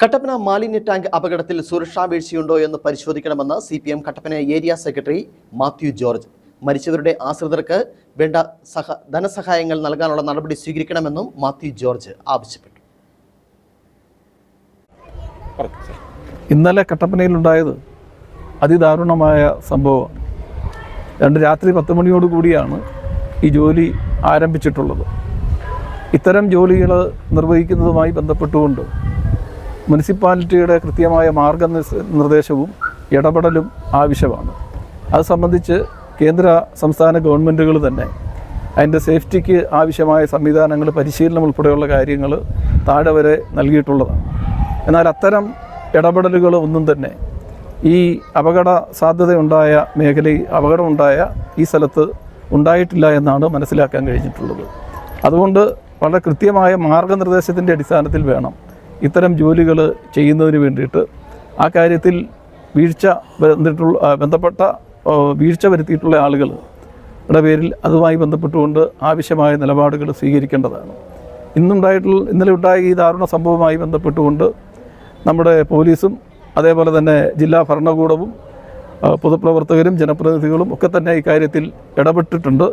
കട്ടപ്പന മാലിന്യ ടാങ്ക് അപകടത്തിൽ സുരക്ഷാ വീഴ്ചയുണ്ടോ എന്ന് പരിശോധിക്കണമെന്ന് C P M Kattappana area secretary Mathew George. മരിച്ചവരുടെ ആശ്രിതർക്ക് വേണ്ട സഹ ധനസഹായങ്ങൾ നൽകാനുള്ള നടപടി സ്വീകരിക്കണമെന്നും മാത്യു ജോർജ് ആവശ്യപ്പെട്ടു. ഇന്നലെ കട്ടപ്പനയിലുണ്ടായത് അതിദാരുണമായ സംഭവം. രണ്ട് രാത്രി പത്ത് മണിയോട് കൂടിയാണ് ഈ ജോലി ആരംഭിച്ചിട്ടുള്ളത്. ഇത്തരം ജോലികൾ നിർവഹിക്കുന്നതുമായി ബന്ധപ്പെട്ടുകൊണ്ട് മുനിസിപ്പാലിറ്റിയുടെ കൃത്യമായ മാർഗനിർദ്ദേശവും നിർദ്ദേശവും ഇടപെടലും ആവശ്യമാണ്. അത് സംബന്ധിച്ച് കേന്ദ്ര സംസ്ഥാന ഗവൺമെന്റുകൾ തന്നെ അതിന്റെ സേഫ്റ്റിക്ക് ആവശ്യമായ സംവിധാനങ്ങൾ പരിശീലനം ഉൾപ്പെടെയുള്ള കാര്യങ്ങൾ താഴെ വരെ നൽകിയിട്ടുള്ളതാണ്. എന്നാൽ അത്തരം ഇടപെടലുകൾ ഒന്നും തന്നെ ഈ അപകട സാധ്യതയുണ്ടായ മേഖലയിൽ അപകടമുണ്ടായ ഈ സ്ഥലത്ത് ഉണ്ടായിട്ടില്ല എന്നാണ് മനസ്സിലാക്കാൻ കഴിഞ്ഞിട്ടുള്ളത്. അതുകൊണ്ട് വളരെ കൃത്യമായ മാർഗനിർദ്ദേശത്തിന്റെ അടിസ്ഥാനത്തിൽ വേണം ഇത്തരം ജോലികൾ ചെയ്യുന്നതിന് വേണ്ടിയിട്ട് ആ കാര്യത്തിൽ വീഴ്ച വന്നിട്ടുള്ള ബന്ധപ്പെട്ട വീഴ്ച വരുത്തിയിട്ടുള്ള ആളുകൾ ഇവിടെ പേരിൽ അതുമായി ബന്ധപ്പെട്ടുകൊണ്ട് ആവശ്യമായ നിലപാടുകൾ സ്വീകരിക്കേണ്ടതാണ്. ഇന്നുണ്ടായിട്ടുള്ള ഇന്നലെ ഉണ്ടായ ഈ ദാരുണ സംഭവവുമായി ബന്ധപ്പെട്ടുകൊണ്ട് നമ്മുടെ പോലീസും അതേപോലെ തന്നെ ജില്ലാ ഭരണകൂടവും പൊതുപ്രവർത്തകരും ജനപ്രതിനിധികളും ഒക്കെ തന്നെ ഇക്കാര്യത്തിൽ ഇടപെട്ടിട്ടുണ്ട്.